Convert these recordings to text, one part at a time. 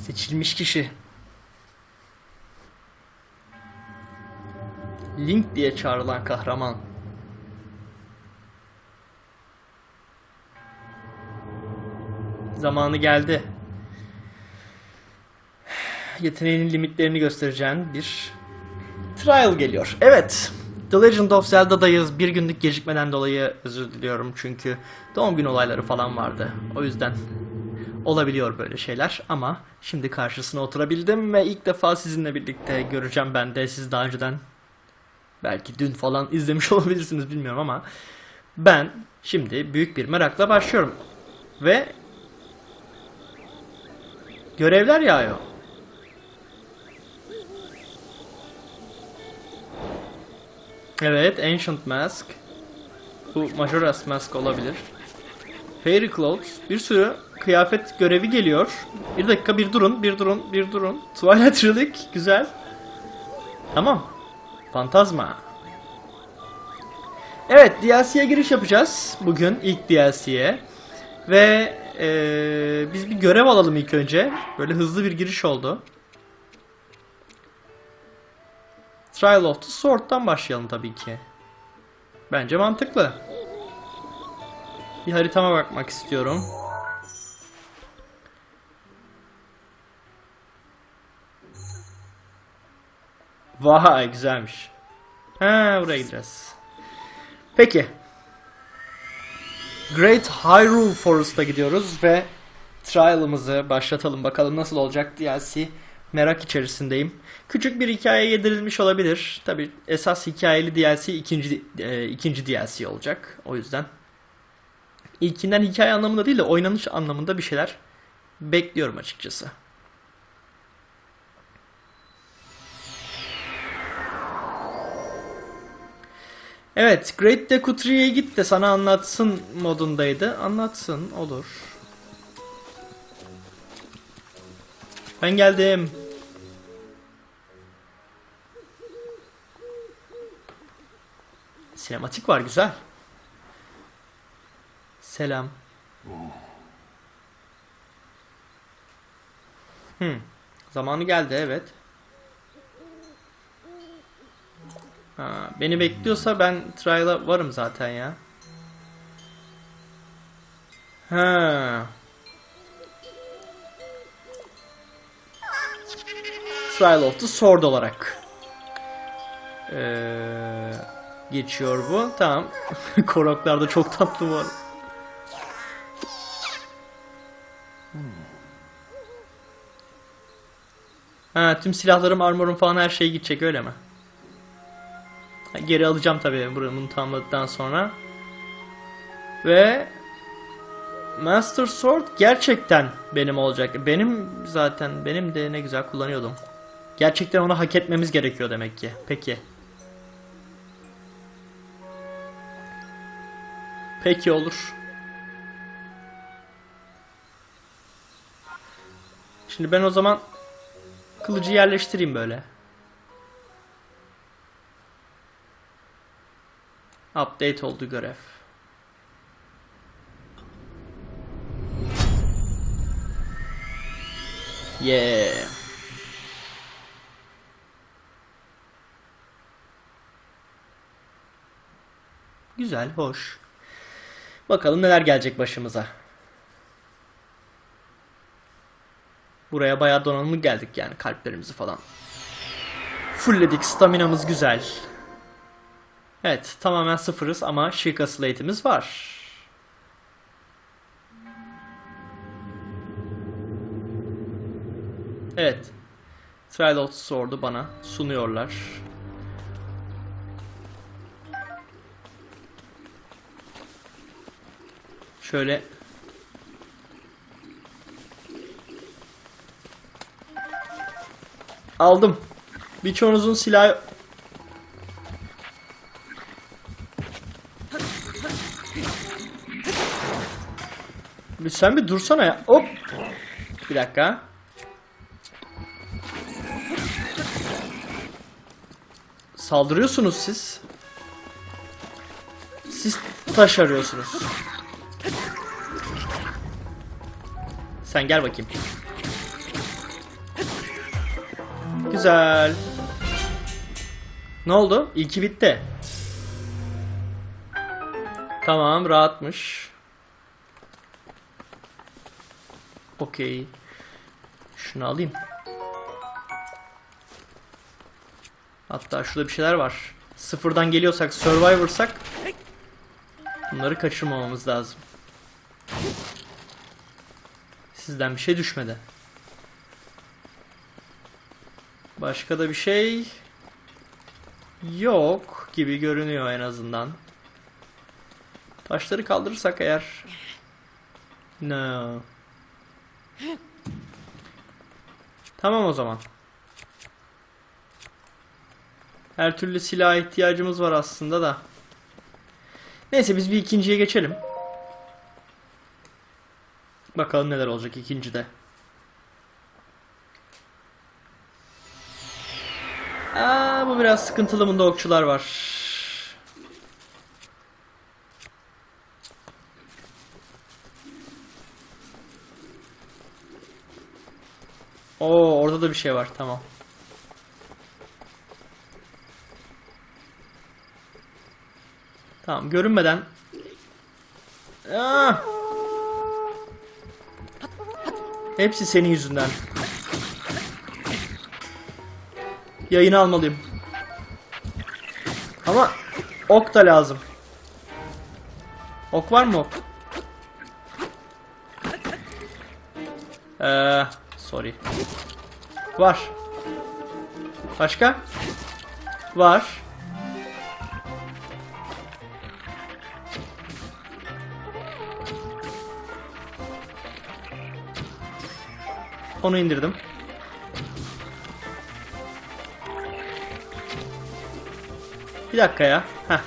Seçilmiş kişi. Link diye çağrılan kahraman. Zamanı geldi. Yeteneğinin limitlerini göstereceğin bir trial geliyor. Evet. The Legend of Zelda'dayız. Bir günlük gecikmeden dolayı özür diliyorum çünkü doğum günü olayları falan vardı. O yüzden olabiliyor böyle şeyler ama şimdi karşısına oturabildim ve ilk defa sizinle birlikte göreceğim ben de siz daha önceden belki dün falan izlemiş olabilirsiniz bilmiyorum ama ben şimdi büyük bir merakla başlıyorum ve görevler yağıyor. Evet, Ancient Mask. Bu Majora's Mask olabilir. Fairy Clothes. Bir sürü kıyafet görevi geliyor. Bir dakika bir durun, bir durun, bir durun. Twilight Relic. Güzel. Tamam. Fantazma. Evet, DLC'ye giriş yapacağız. Bugün ilk DLC'ye. Ve eee, biz bir görev alalım ilk önce. Böyle hızlı bir giriş oldu. Trial of the Sword'dan başlayalım tabii ki. Bence mantıklı. Bir haritama bakmak istiyorum. Vay güzelmiş. Ha buraya gideceğiz. Peki. Great Hyrule Forest'a gidiyoruz ve trial'ımızı başlatalım. Bakalım nasıl olacak DLC merak içerisindeyim. Küçük bir hikaye yedirilmiş olabilir. Tabi esas hikayeli DLC ikinci e, ikinci DLC olacak. O yüzden ilkinden hikaye anlamında değil de oynanış anlamında bir şeyler bekliyorum açıkçası. Evet, Great Deku Tree'ye git de sana anlatsın modundaydı. Anlatsın, olur. Ben geldim. Sinematik var güzel. Selam. Hmm. Zamanı geldi evet. Ha, beni bekliyorsa ben trial'a varım zaten ya. Ha. Trial of the Sword olarak ee, geçiyor bu. Tamam. Koroklar da çok tatlı bu arada. Ha, tüm silahlarım, armorum falan her şey gidecek öyle mi? Geri alacağım tabii bunu tamamladıktan sonra. Ve Master Sword gerçekten benim olacak. Benim zaten benim de ne güzel kullanıyordum. Gerçekten onu hak etmemiz gerekiyor demek ki. Peki. Peki olur. Şimdi ben o zaman kılıcı yerleştireyim böyle. Update oldu görev. Yeah. Güzel, hoş. Bakalım neler gelecek başımıza. Buraya bayağı donanımlı geldik yani kalplerimizi falan. Fullledik, staminamız güzel. Evet, tamamen sıfırız ama Sheikah Slate'imiz var. Evet. Trial of Sword'u bana sunuyorlar. Şöyle aldım. Birçoğunuzun silahı Bir sen bir dursana ya. Hop. Bir dakika. Saldırıyorsunuz siz. Siz taş arıyorsunuz. Sen gel bakayım. Güzel. Ne oldu? İlki bitti. Tamam rahatmış. Okey. Şunu alayım. Hatta şurada bir şeyler var. Sıfırdan geliyorsak, Survivor'sak bunları kaçırmamamız lazım. Sizden bir şey düşmedi. Başka da bir şey yok gibi görünüyor en azından. Taşları kaldırırsak eğer No. Tamam o zaman. Her türlü silaha ihtiyacımız var aslında da. Neyse biz bir ikinciye geçelim. Bakalım neler olacak ikincide. Aa, bu biraz sıkıntılı bunda okçular var. Oo orada da bir şey var tamam. Tamam görünmeden. Aa! Hepsi senin yüzünden. Yayını almalıyım. Ama ok da lazım. Ok var mı ok? Ee. Var. Başka? Var. Onu indirdim. Bir dakika ya. Heh.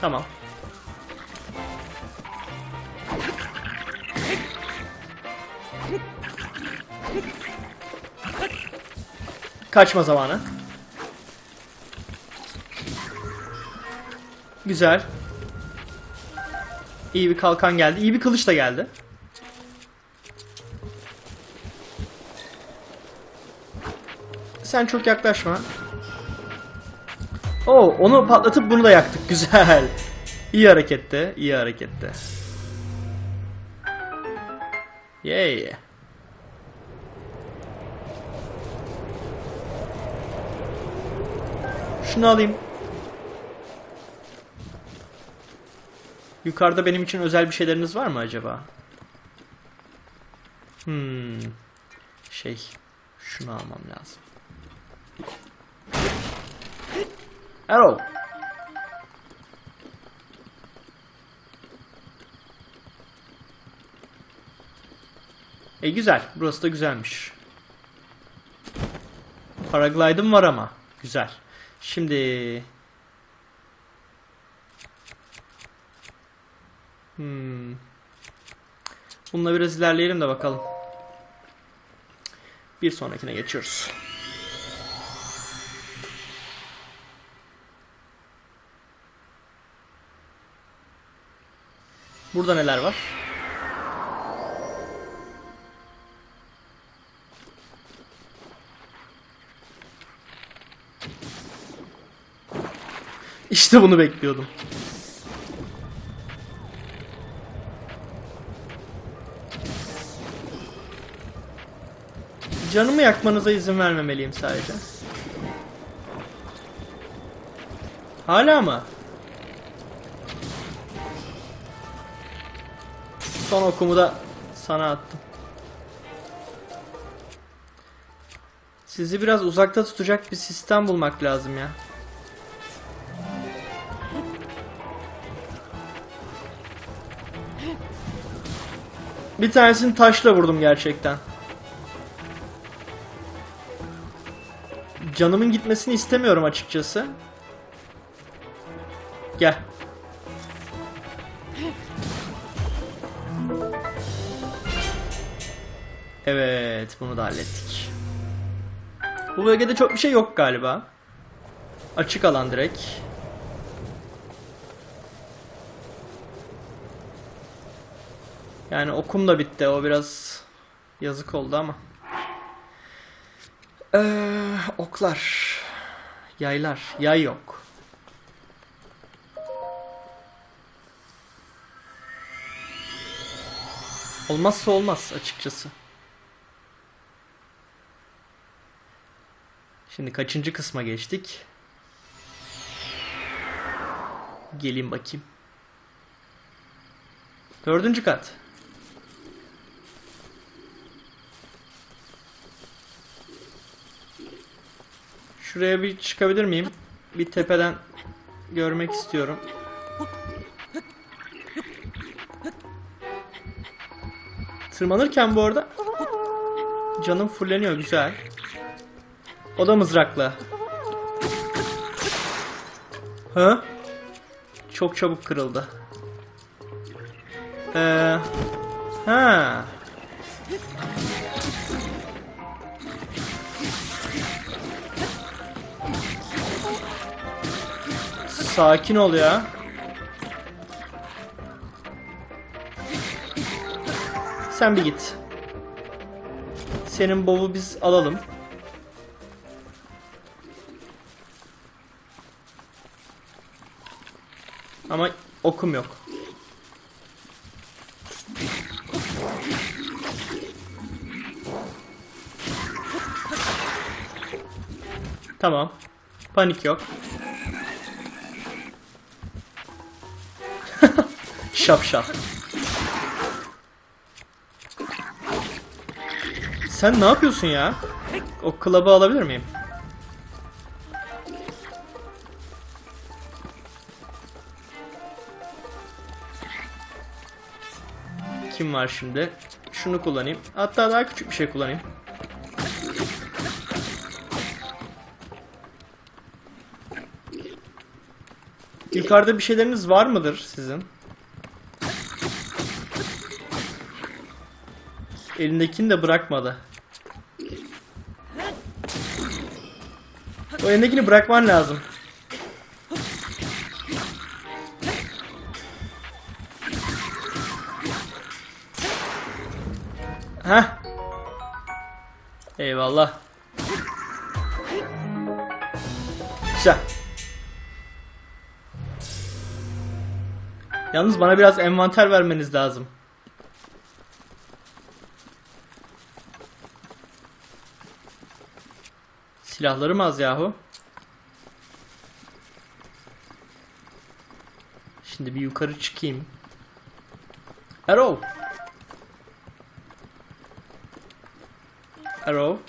Tamam. Kaçma zamanı. Güzel. İyi bir kalkan geldi. İyi bir kılıç da geldi. Sen çok yaklaşma. Oo, onu patlatıp bunu da yaktık. Güzel. İyi hareketti. iyi hareketti. Yay. Şunu alayım. Yukarıda benim için özel bir şeyleriniz var mı acaba? Hmm. Şey, şunu almam lazım. Arrow. E güzel. Burası da güzelmiş. Paraglide'ım var ama. Güzel. Şimdi... Hmm. Bununla biraz ilerleyelim de bakalım. Bir sonrakine geçiyoruz. Burada neler var? İşte bunu bekliyordum. Canımı yakmanıza izin vermemeliyim sadece. Hala mı? Son okumu da sana attım. Sizi biraz uzakta tutacak bir sistem bulmak lazım ya. Bir tanesini taşla vurdum gerçekten. Canımın gitmesini istemiyorum açıkçası. Gel. Evet, bunu da hallettik. Bu bölgede çok bir şey yok galiba. Açık alan direkt. Yani okum da bitti. O biraz Yazık oldu ama. Ee, oklar. Yaylar. Yay yok. Olmazsa olmaz açıkçası. Şimdi kaçıncı kısma geçtik? Gelin bakayım. Dördüncü kat. Şuraya bir çıkabilir miyim? Bir tepeden görmek istiyorum. Tırmanırken bu arada canım fulleniyor güzel. O da mızrakla. Ha? Çok çabuk kırıldı. Ee, ha. Sakin ol ya. Sen bir git. Senin bovu biz alalım. Ama okum yok. Tamam. Panik yok. Şapşal. Sen ne yapıyorsun ya? O klabı alabilir miyim? Kim var şimdi? Şunu kullanayım. Hatta daha küçük bir şey kullanayım. Yukarıda bir şeyleriniz var mıdır sizin? Elindekini de bırakmadı. O elindekini bırakman lazım. Heh. Eyvallah. Güzel. Yalnız bana biraz envanter vermeniz lazım. Silahlarım az yahu. Şimdi bir yukarı çıkayım. Arrow. Arrow.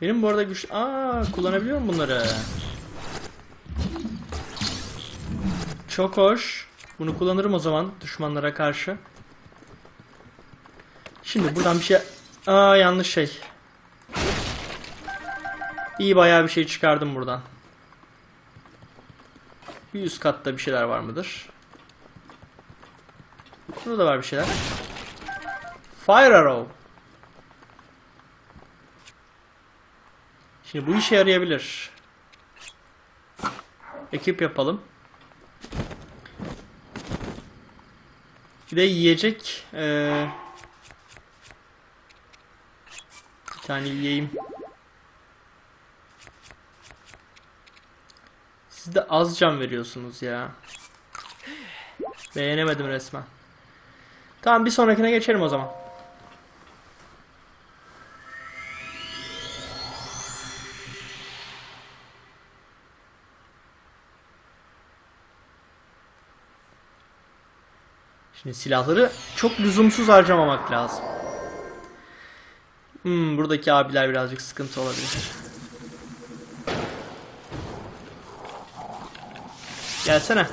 Benim bu arada güç... Aa, kullanabiliyorum bunları. Çok hoş. Bunu kullanırım o zaman düşmanlara karşı. Şimdi buradan bir şey... Aa yanlış şey. İyi bayağı bir şey çıkardım buradan. Bir üst katta bir şeyler var mıdır? Burada da var bir şeyler. Fire arrow. Şimdi bu işe yarayabilir. Ekip yapalım. Bir de yiyecek. Ee, bir tane yiyeyim. Siz de az can veriyorsunuz ya. Beğenemedim resmen. Tamam bir sonrakine geçelim o zaman. Şimdi silahları çok lüzumsuz harcamamak lazım. Hmm, buradaki abiler birazcık sıkıntı olabilir. Gelsene.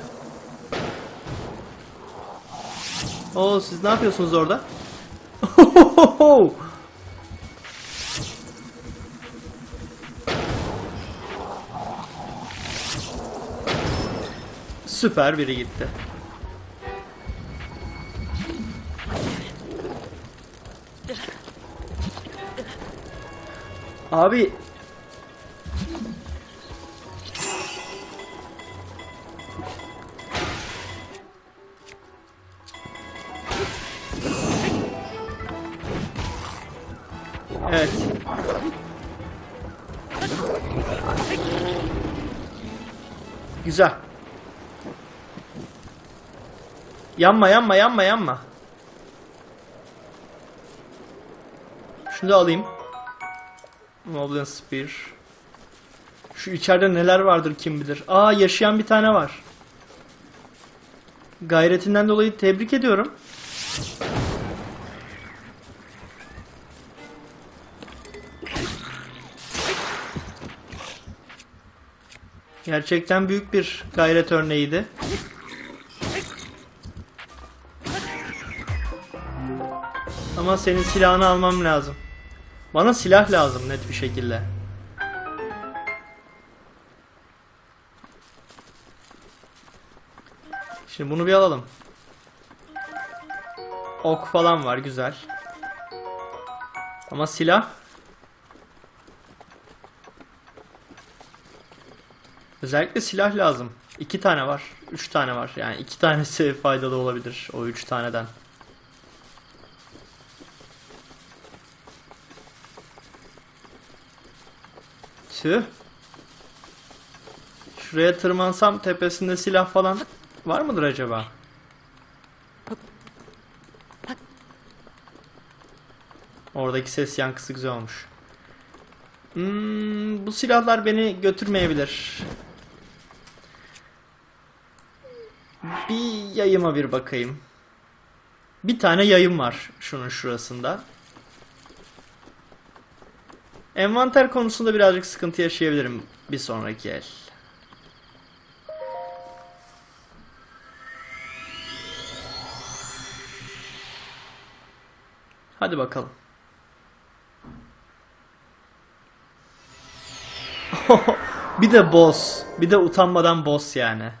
Oo siz ne yapıyorsunuz orada? Süper biri gitti. Abi. Evet. Güzel. Yanma yanma yanma yanma. Şunu da alayım. Moblin Spear. Şu içeride neler vardır kim bilir. Aa yaşayan bir tane var. Gayretinden dolayı tebrik ediyorum. Gerçekten büyük bir gayret örneğiydi. Ama senin silahını almam lazım. Bana silah lazım net bir şekilde. Şimdi bunu bir alalım. Ok falan var güzel. Ama silah Özellikle silah lazım. İki tane var. Üç tane var. Yani iki tanesi faydalı olabilir o üç taneden. Tüh. Şuraya tırmansam tepesinde silah falan var mıdır acaba? Oradaki ses yankısı güzel olmuş. Hmm, bu silahlar beni götürmeyebilir. Bir yayıma bir bakayım. Bir tane yayım var şunun şurasında. Envanter konusunda birazcık sıkıntı yaşayabilirim bir sonraki el. Hadi bakalım. bir de boss. Bir de utanmadan boss yani.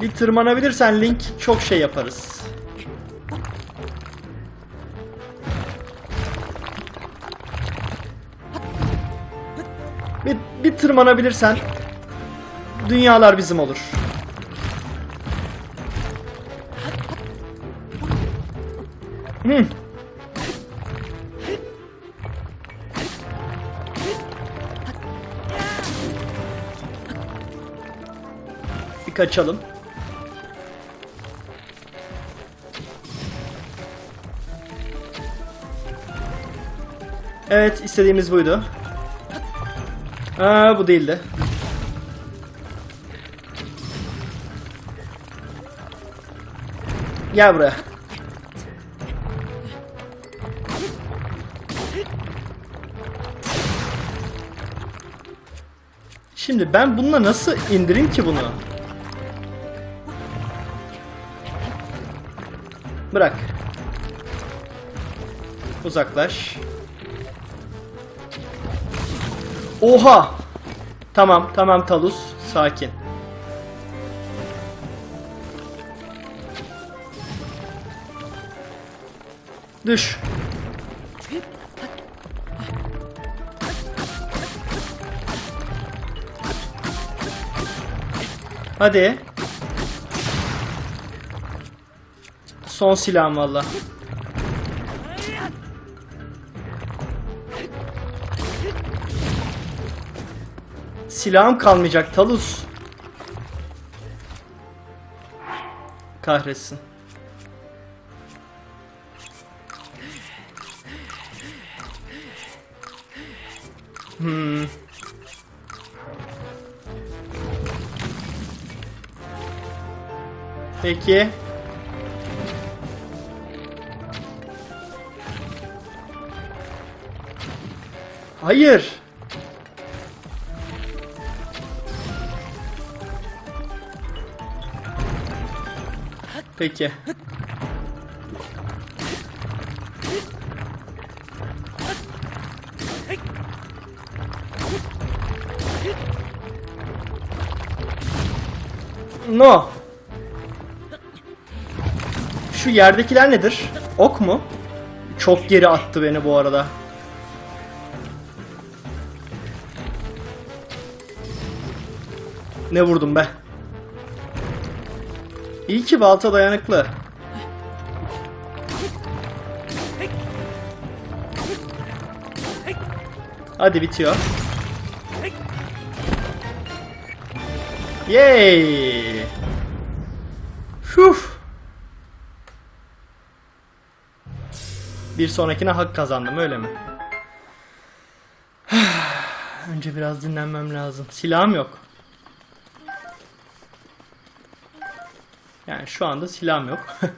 Bir tırmanabilirsen Link çok şey yaparız. Bir, bir tırmanabilirsen dünyalar bizim olur. Kaçalım. Evet istediğimiz buydu. Aa bu değildi. Gel buraya. Şimdi ben bununla nasıl indireyim ki bunu? Bırak. Uzaklaş. Oha! Tamam, tamam Talus. Sakin. Düş. Hadi. Son silahım valla. Silahım kalmayacak Talus. Kahretsin. Hmm. Peki. Hayır. Peki. No. Şu yerdekiler nedir? Ok mu? Çok geri attı beni bu arada. Ne vurdum be? İyi ki balta dayanıklı. Hadi bitiyor. Yay! Şuf! Bir sonrakine hak kazandım öyle mi? Önce biraz dinlenmem lazım. Silahım yok. Yani şu anda silahım yok.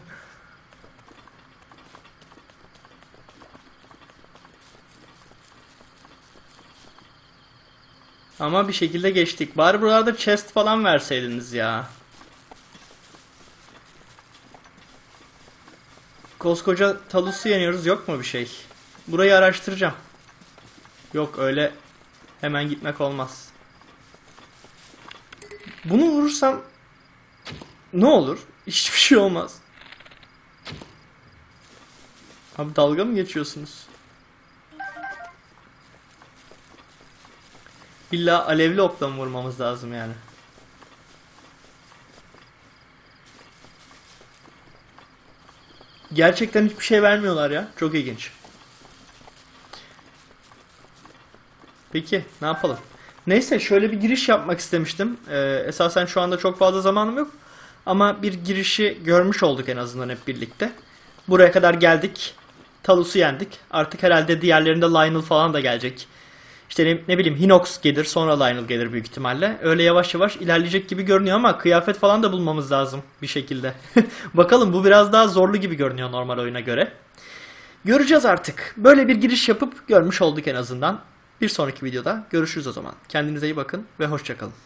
Ama bir şekilde geçtik. Bari buralarda chest falan verseydiniz ya. Koskoca talusu yeniyoruz yok mu bir şey? Burayı araştıracağım. Yok öyle hemen gitmek olmaz. Bunu vurursam ne olur? Hiçbir şey olmaz. Abi dalga mı geçiyorsunuz? İlla alevli okla mı vurmamız lazım yani? Gerçekten hiçbir şey vermiyorlar ya. Çok ilginç. Peki ne yapalım? Neyse şöyle bir giriş yapmak istemiştim. Ee, esasen şu anda çok fazla zamanım yok. Ama bir girişi görmüş olduk en azından hep birlikte. Buraya kadar geldik. Talus'u yendik. Artık herhalde diğerlerinde Lionel falan da gelecek. İşte ne, ne bileyim Hinox gelir sonra Lionel gelir büyük ihtimalle. Öyle yavaş yavaş ilerleyecek gibi görünüyor ama kıyafet falan da bulmamız lazım bir şekilde. Bakalım bu biraz daha zorlu gibi görünüyor normal oyuna göre. Göreceğiz artık. Böyle bir giriş yapıp görmüş olduk en azından. Bir sonraki videoda görüşürüz o zaman. Kendinize iyi bakın ve hoşçakalın.